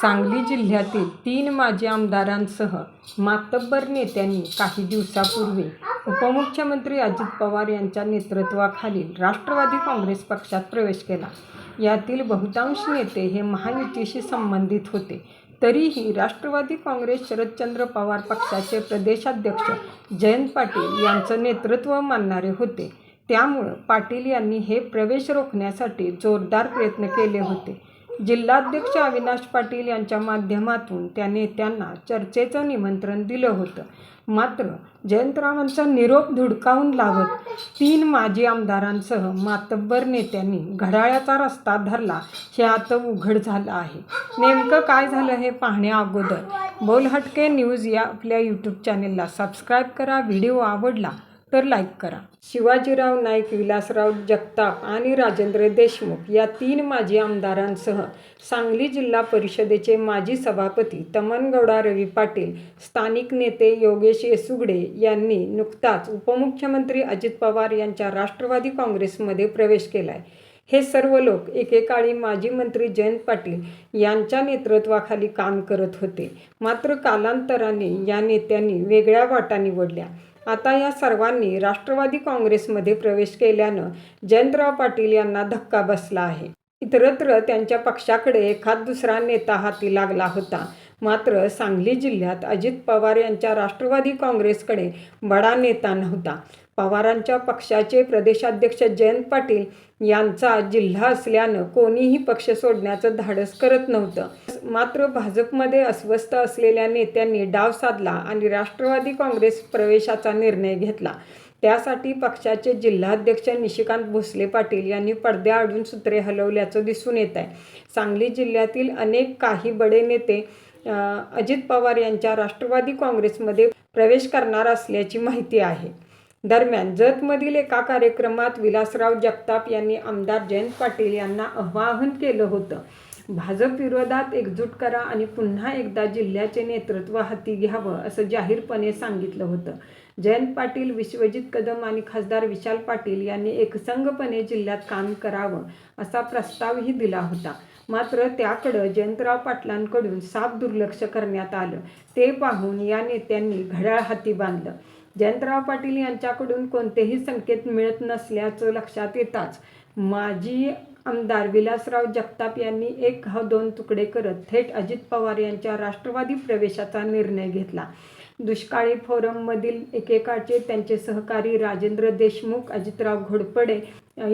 सांगली जिल्ह्यातील तीन माजी आमदारांसह मातब्बर नेत्यांनी काही दिवसापूर्वी उपमुख्यमंत्री अजित पवार यांच्या नेतृत्वाखालील राष्ट्रवादी काँग्रेस पक्षात प्रवेश केला. यातील बहुतांश नेते हे महायुतीशी संबंधित होते. तरीही राष्ट्रवादी काँग्रेस शरदचंद्र पवार पक्षाचे प्रदेशाध्यक्ष जयंत पाटील यांचं नेतृत्व मानणारे होते. त्यामुळं पाटील यांनी हे प्रवेश रोखण्यासाठी जोरदार प्रयत्न केले होते. जिल्हाध्यक्ष अविनाश पाटील यांच्या माध्यमातून त्या नेत्यांना चर्चेचं निमंत्रण दिलं होतं. मात्र जयंतरावांचा निरोप धुडकावून लावत तीन माजी आमदारांसह मातब्बर नेत्यांनी घड्याळाचा रस्ता धरला. हे आता उघड झालं आहे. नेमकं काय झालं हे पाहण्या अगोदर. बोलहटके न्यूज या आपल्या यूट्यूब चॅनेलला सबस्क्राईब करा. व्हिडिओ आवडला तर लाईक करा. शिवाजीराव नाईक विलासराव जगताप आणि राजेंद्र देशमुख या तीन माजी आमदारांसह सांगली जिल्हा परिषदेचे माजी सभापती तमनगौडा रवी पाटील स्थानिक नेते योगेश येसुगडे यांनी नुकताच उपमुख्यमंत्री अजित पवार यांच्या राष्ट्रवादी काँग्रेसमध्ये प्रवेश केला आहे हे सर्व लोक एकेकाळी माजी मंत्री जयंत पाटील यांच्या नेतृत्वाखाली काम करत होते. मात्र कालांतराने या नेत्यांनी वेगळ्या वाटा निवडल्या. आता या सर्वांनी राष्ट्रवादी काँग्रेसमध्ये प्रवेश केल्यानं जयंतराव पाटील यांना धक्का बसला आहे. इतरत्र त्यांच्या पक्षाकडे एखाद दुसरा नेता हाती लागला होता. मात्र सांगली जिल्ह्यात अजित पवार यांच्या राष्ट्रवादी काँग्रेसकडे बडा नेता नव्हता. पवारांच्या पक्षाचे प्रदेशाध्यक्ष जयंत पाटील यांचा जिल्हा असल्यानं कोणीही पक्ष सोडण्याचं धाडस करत नव्हतं. मात्र भाजपमध्ये अस्वस्थ असलेल्या नेत्यांनी डाव साधला आणि राष्ट्रवादी काँग्रेस प्रवेशाचा निर्णय घेतला. त्यासाठी पक्षाचे जिल्हाध्यक्ष निशिकांत भोसले पाटील यांनी पडद्याआडून सूत्रे हलवल्याचं दिसून येत आहे. सांगली जिल्ह्यातील अनेक काही बडे नेते अजित पवार यांच्या राष्ट्रवादी काँग्रेसमध्ये प्रवेश करणार असल्याची माहिती आहे. दरम्यान जतमधील एका कार्यक्रमात विलासराव जगताप यांनी आमदार जयंत पाटील यांना आवाहन केलं होतं. भाजप विरोधात एकजूट करा आणि पुन्हा एकदा जिल्ह्याचे नेतृत्व हाती घ्यावं असं जाहीरपणे सांगितलं होतं. जयंत पाटील विश्वजित कदम आणि खासदार विशाल पाटील यांनी एकसंघपणे जिल्ह्यात काम करावं असा प्रस्तावही दिला होता. मात्र त्याकडं जयंतराव पाटलांकडून साफ दुर्लक्ष करण्यात आलं. ते पाहून या नेत्यांनी घड्याळ हाती बांधलं. जयंतराव पाटील यांच्याकडून कोणतेही संकेत मिळत नसल्याचं लक्षात येताच माजी आमदार विलासराव जगताप यांनी एक हा दोन तुकडे करत थेट अजित पवार यांच्या राष्ट्रवादी प्रवेशाचा निर्णय घेतला. दुष्काळी फोरममधील एकेकाचे त्यांचे सहकारी राजेंद्र देशमुख अजितराव घोडपडे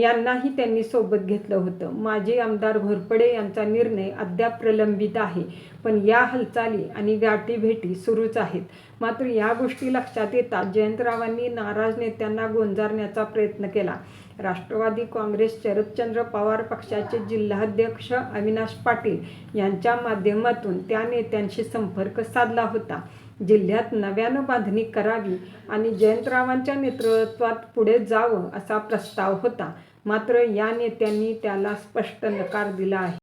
यांनाही त्यांनी सोबत घेतलं होतं. माजी आमदार घोरपडे यांचा निर्णय अद्याप प्रलंबित आहे पण या हालचाली आणि गाठीभेटी सुरूच आहेत. मात्र या गोष्टी लक्षात येतात जयंतरावांनी नाराज नेत्यांना गोंजारण्याचा प्रयत्न केला. राष्ट्रवादी काँग्रेस शरदचंद्र पवार पक्षाचे जिल्हाध्यक्ष अविनाश पाटील यांच्या माध्यमातून त्या नेत्यांशी संपर्क साधला होता. जिल्ह्यात नव्यानं बांधणी करावी आणि जयंतरावांच्या नेतृत्वात पुढे जावं असा प्रस्ताव होता. मात्र या नेत्यांनी त्याला स्पष्ट नकार दिला आहे.